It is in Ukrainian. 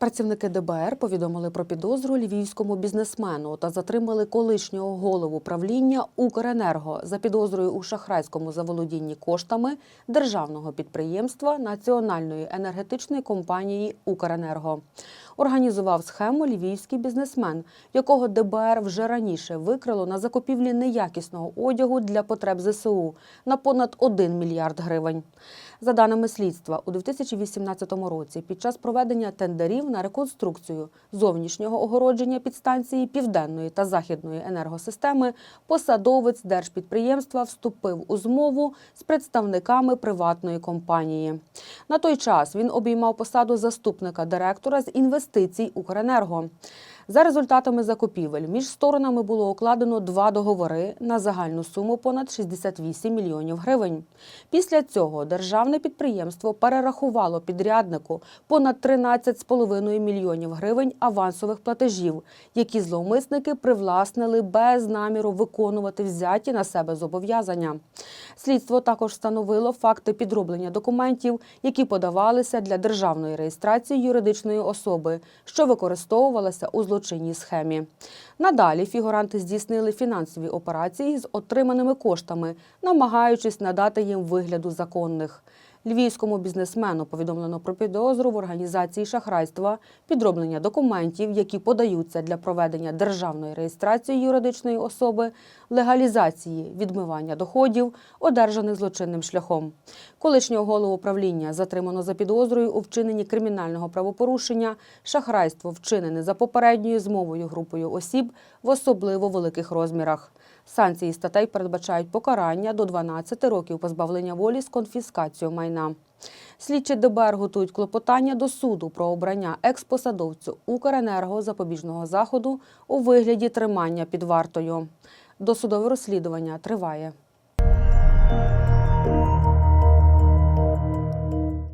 Працівники ДБР повідомили про підозру львівському бізнесмену та затримали колишнього голову правління Укренерго за підозрою у шахрайському заволодінні коштами державного підприємства Національної енергетичної компанії Укренерго. Організував схему львівський бізнесмен, якого ДБР вже раніше викрило на закупівлі неякісного одягу для потреб ЗСУ на понад 1 мільярд гривень. За даними слідства, у 2018 році під час проведення тендерів на реконструкцію зовнішнього огородження підстанції південної та західної енергосистеми посадовець держпідприємства вступив у змову з представниками приватної компанії. На той час він обіймав посаду заступника директора з інвестицій Укренерго. За результатами закупівель між сторонами було укладено два договори на загальну суму понад 68 мільйонів гривень. Після цього державне підприємство перерахувало підряднику понад 13,5 мільйонів гривень авансових платежів, які зловмисники привласнили без наміру виконувати взяті на себе зобов'язання. Слідство також встановило факти підроблення документів, які подавалися для державної реєстрації юридичної особи, що використовувалася у злочинній схемі. Надалі фігуранти здійснили фінансові операції з отриманими коштами, намагаючись надати їм вигляду законних. Львівському бізнесмену повідомлено про підозру в організації шахрайства, підроблення документів, які подаються для проведення державної реєстрації юридичної особи, легалізації відмивання доходів, одержаних злочинним шляхом. Колишнього голову правління затримано за підозрою у вчиненні кримінального правопорушення, шахрайство вчинене за попередньою змовою групою осіб в особливо великих розмірах. Санкції статей передбачають покарання до 12 років позбавлення волі з конфіскацією майна. Слідчі ДБР готують клопотання до суду про обрання експосадовцю Укренерго запобіжного заходу у вигляді тримання під вартою. Досудове розслідування триває.